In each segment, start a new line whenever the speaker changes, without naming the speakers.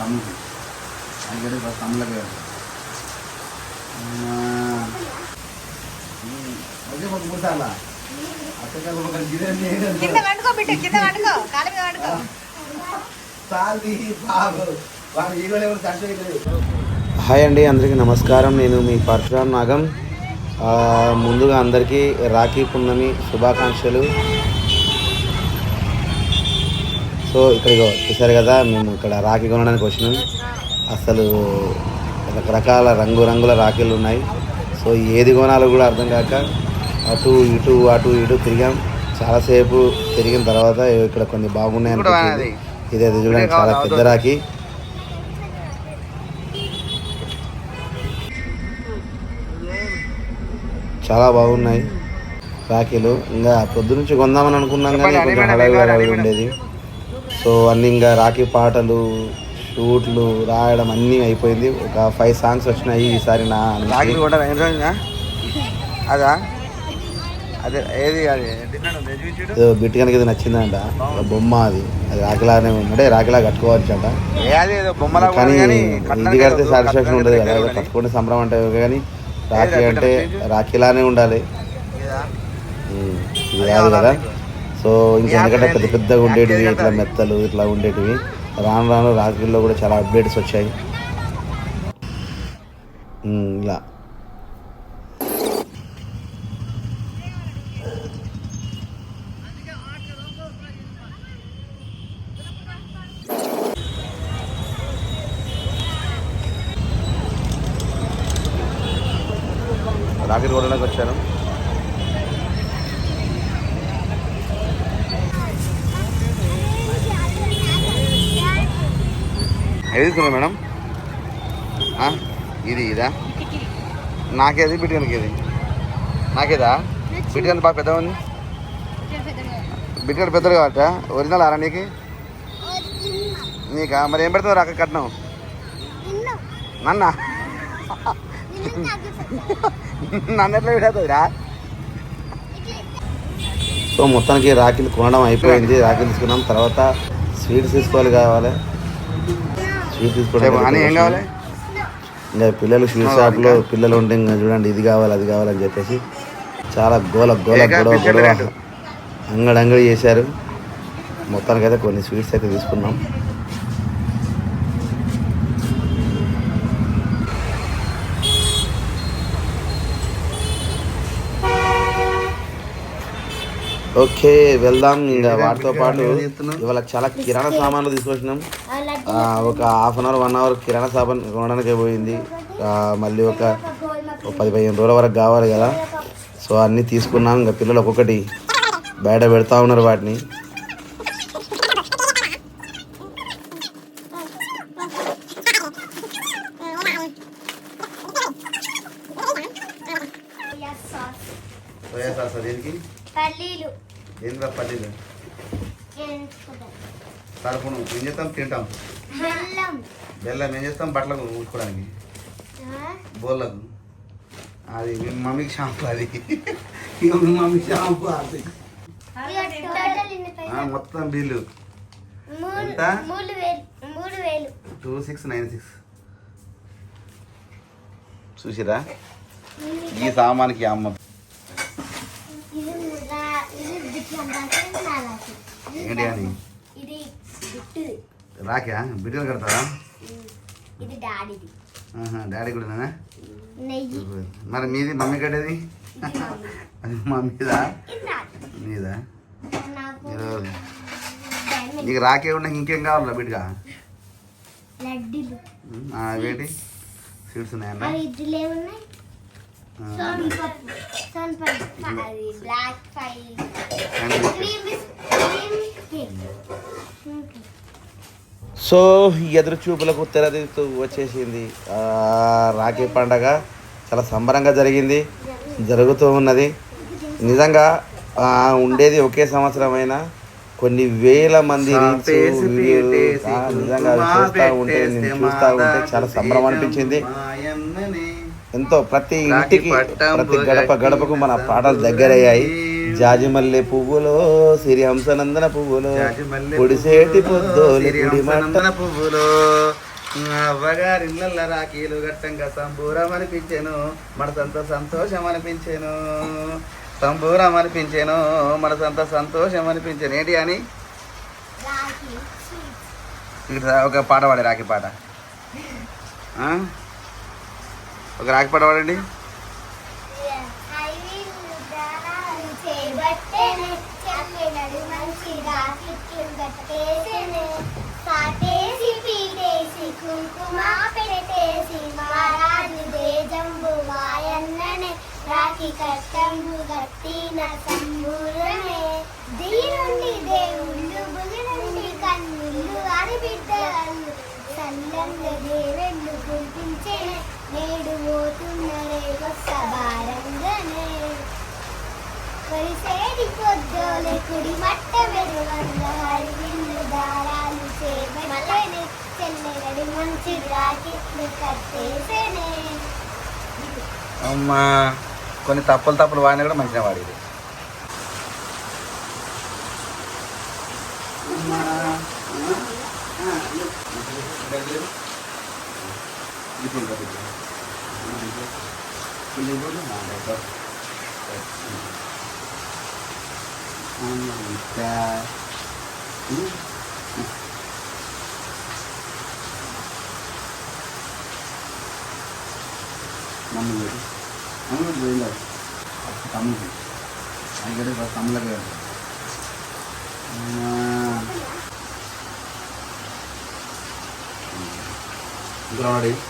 తమ్ముళ్ళకి అదే ఒక అక్కడ ఒక గిన్నె
కింద. వండుకో బిడ్డ కింద వండుకో కాలు మీద వండుకో.
సాల్ది బాబు. వాడు ఈగలు ఎవరు చచ్చిపోయలేదు
హాయ్ అండి అందరికీ నమస్కారం. నేను మీ పరశురామ్ నాగం. ఆ, ముందుగా అందరికీ రాఖీ పున్నమి శుభాకాంక్షలు. సో ఇక్కడ చూసారు కదా మేము ఇక్కడ రాఖీ కొనడానికి వచ్చినాం. అసలు రకరకాల రంగురంగుల రాఖీలు ఉన్నాయి. సో ఏది కొనాలో కూడా అర్థం కాక అటు ఇటు అటు ఇటు తిరిగాం. చాలాసేపు తిరిగిన తర్వాత ఇక్కడ కొన్ని బాగున్నాయి అనిపించింది. ఇదైతే చూడండి చాలా పెద్ద రాఖీ. చాలా బాగున్నాయి రాఖీలు. ఇంకా పొద్దు నుంచి కొందామని అనుకున్నాం కానీ కొంచెం హడావిడి హడావిడి ఉండేది. సో అన్ని ఇంకా రాఖీ పాటలు షూట్లు రాయడం అన్నీ అయిపోయింది. ఒక ఫైవ్ సాంగ్స్ వచ్చినాయి ఈసారి నా
రాగి కూడా అదా? అదే ఏది అది?
ఏదో బిట్ కనుక ఇది నచ్చిందంట. బొమ్మ అది. అది రాఖీలానే అంటే రాఖీలా కట్టుకోవచ్చు అంట కానీ ఇది కడితే సాటిస్ఫాక్షన్ ఉంటుంది కదా. కట్టుకుంటే సంబరం అంటే కానీ రాఖీ అంటే రాఖీలానే ఉండాలి. ఇది కాదు కదా. సో ఇంకా ఎందుకంటే పెద్ద పెద్దగా ఉండేటివి ఇట్లా మెత్తలు ఇట్లా ఉండేటివి. రాను రాను రాఖీల్లో కూడా చాలా అప్డేట్స్ వచ్చాయి. ఇలా. రాఖీ కొనడానికి వచ్చాను
ఏది మేడం. ఇది ఇదా? నాకేది బిడ్డనికి ఇది. నాకేదా? బిడ్డని బాగా పెద్ద ఉంది. బిడ్డని పెద్దలు కాబట్టి ఒరిజినల్ ఆరా నీకు? నీకా? మరి ఏం పెడతావు రాక కట్నం? నన్న? నన్ను ఎట్లా పెడతావురా
సో మొత్తానికి రాఖీలు కొనడం అయిపోయింది. రాఖీలు తీసుకున్నాం. తర్వాత స్వీట్స్ తీసుకోవాలి కావాలి. స్వీట్ తీసుకోవడం
అని ఏం కావాలి?
ఇంకా పిల్లలు స్వీట్ షాప్లో పిల్లలు ఉంటే ఇంకా చూడండి ఇది కావాలి అది కావాలని చెప్పేసి చాలా గోల గోల గొడవ గొడవ
రేటు.
అంగడి అంగడి చేశారు. మొత్తానికి అయితే కొన్ని స్వీట్స్ అయితే తీసుకున్నాం. ఓకే వెళ్దాం ఇంకా వాటితో పాటు ఇవాళ చాలా కిరాణా సామాన్లు తీసుకొచ్చినాం. ఆ, ఒక half an hour one hour kirana సామాన్ కొనడానికే పోయింది. ఆ, మళ్ళీ ఒక ఒక పది పదిహేను రోజుల వరకు కావాలి కదా. సో అన్నీ తీసుకున్నాం. ఇంకా పిల్లలు ఒక్కొక్కటి బయట పెడతా ఉన్నారు వాటిని దీనికి
పల్లీలు
ఏంద్రా పల్లీలు? సరుకును. ఏం చేస్తాం? తింటాం.
బెల్లం.
ఏం చేస్తాం? బట్టలకు ఊడ్చుకోవడానికి బోర్లకు అది మీ మమ్మీకి షాంపూ అది. మీ మమ్మీ షాంపూ అది. మొత్తం బిల్లు. ఎంత? Two six nine six. చూసిరా? ఈ సామాన్కి అమ్మ. ఏంటి అని రాకా బిడ్డలు కడతారా?
ఇది డాడీది.
ఆహా, డాడీ కూడా మరి మీది మమ్మీ కట్టేది. అది మమ్మీదా?
నాది.
మీదా?
నాకు డైమండ్
నీకు రాకే ఉన్న ఇంకేం కావాలా బిడ్డగా? అవేంటి? స్వీట్స్ ఉన్నాయన్న? సో ఎదురు చూపులకు తెరదీస్తూ వచ్చేసింది ఆ, రాఖీ పండగ. చాలా సంబరంగా జరిగింది జరుగుతూ ఉన్నది. నిజంగా ఉండేది ఒకే సంవత్సరమైనా కొన్ని వేల మంది నిజంగా చూస్తూ ఉంటే నేను చూస్తూ ఉంటే చాలా సంబరం అనిపించింది ఎంతో ప్రతి ఇంటికి ప్రతి గడప గడపకు మన పాటలు దగ్గరయ్యాయి. జాజిమల్లె పువ్వులో సిరి హంసనందన పువ్వులో పొడిసేటి పొద్దోలి
పువ్వులో అవ్వగారి ఇళ్ళ రాఖీలు గట్టంగా సంబూరం అనిపించాను మనసంత సంతోషం అనిపించాను సంబూరం అనిపించాను మనసంత సంతోషం అనిపించాను ఏంటి అని? ఒక పాట పాడే రాఖీ పాట. ఆ? ఒక రాఖీ
పడవాడండి కుంకుమ మహారాజు కట్టంబు గట్టిన సంబూరమే దీనుండి దేవుళ్ళు బుగినుండి కన్నుళ్ళు అని బిడ్డలు సల్లంగా దేవెళ్ళు గుర్తించే నేడు పోతున్నరే కొత్త భారంగానే. కొలిసేది పొద్దులే కుడి మట్ట వెరువంగ హరివిల్లు దారాలు చేపట్టేనే. చెల్లెగడి మంచి రాకెట్లు కట్టేసేనే
అమ్మా కొన్ని తప్పులు తప్పులు వాడినా కూడా మంచిగా వాడేది. మమ్మీ అవును పోయిందా తమ్ముడు అయితే తమ్ముళ్ళకి ఇంద్రాడి ముందు ఏమన్నా ఎంత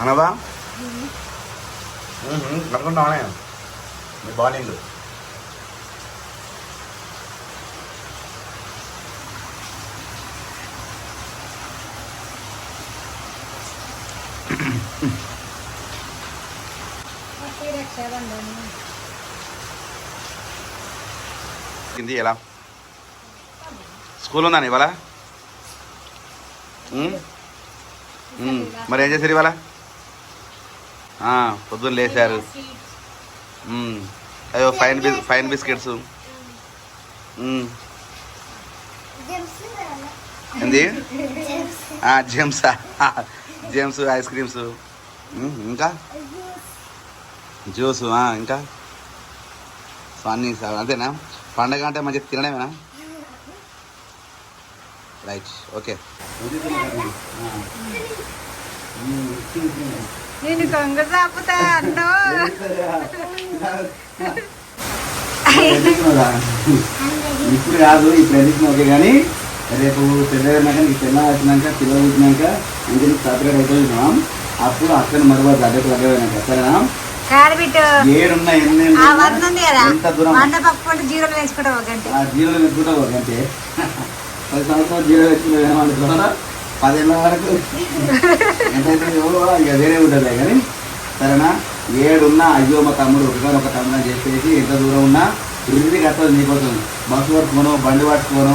అనదా అనుకుంటానే మీ బాగుంది కింది ఎలా? స్కూల్ ఉందా ఇవాళ మరి ఏం చేశారు ఇవాళ? పొద్దున్న లేచారు. అయ్యో ఫైన్ బిస్ ఫైన్ బిస్కెట్స్. ఏంది?
జేమ్స్.
Gems ice creams. ఇంకా? జ్యూస్ ఇంకా? సో అన్నీ అంతేనా? పండగ అంటే మంచిగా తినడమేనా? రైట్ ఓకే
నేను కొంగ చాపుతా అన్నో
ఇప్పుడు కాదు ఇప్పుడు ఎందుకు? ఓకే కానీ రేపు పెద్దగా ఈ పిల్ల వచ్చినాక పిల్లలు వచ్చినాక ఇంటికి సపరేట్ అయిపోతున్నాం అప్పుడు అక్కడ మరొక అడ్డకు అడ్డపోయినాక సరేనా ఏడున్నా ఎన్ని ఎంత దూరం?
జీరోలు ఒక గంట
పది సంవత్సరాలు జీరో పెట్టుకుంటావు ఏమంటున్నారా పదేళ్ళ వరకు. ఎంతైతే ఇక వేరే ఉంటుంది కానీ. సరేనా? ఏడున్నా అయ్యో మా తమ్ముడు ఒకసారి ఒక తమ్ముడు అని చెప్పేసి ఎంత దూరం ఉన్నా ఇంటికి కట్టదు నీకోసం బస్సు పట్టుకోను బండి పట్టుకోను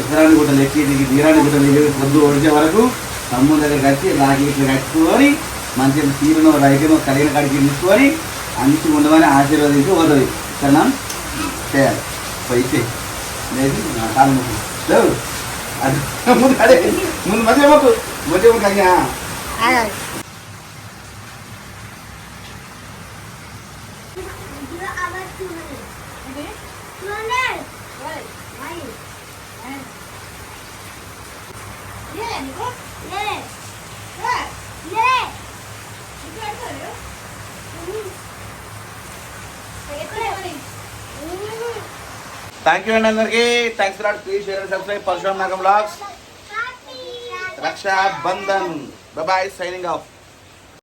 ఎకరాన్ని గుట్ట లెక్కి దిగి తీరాన్ని గుట్ట లెక్కి పొద్దు ఒడిచే వరకు తమ్ముడు దగ్గర కట్టి రాగి ఇట్లా కట్టుకొని మంచిగా తీరునో రైతునో కలిగిన కడికి తీసుకొని అన్నిటి ఉండమని ఆశీర్వదించి పోతుంది. సరేనా? చేయాలి. పోయి ఇచ్చే లేదు నా కాలు మొక్కు. లేవు అది ముందు అడే ముందు మధ్య మొక్కు మధ్య మొక్కు అయ్యా థ్యాంక్ యూ అండి అందరికీ thanks lot please share and subscribe Parashuram Nagam blogs Raksha Bandhan bye signing off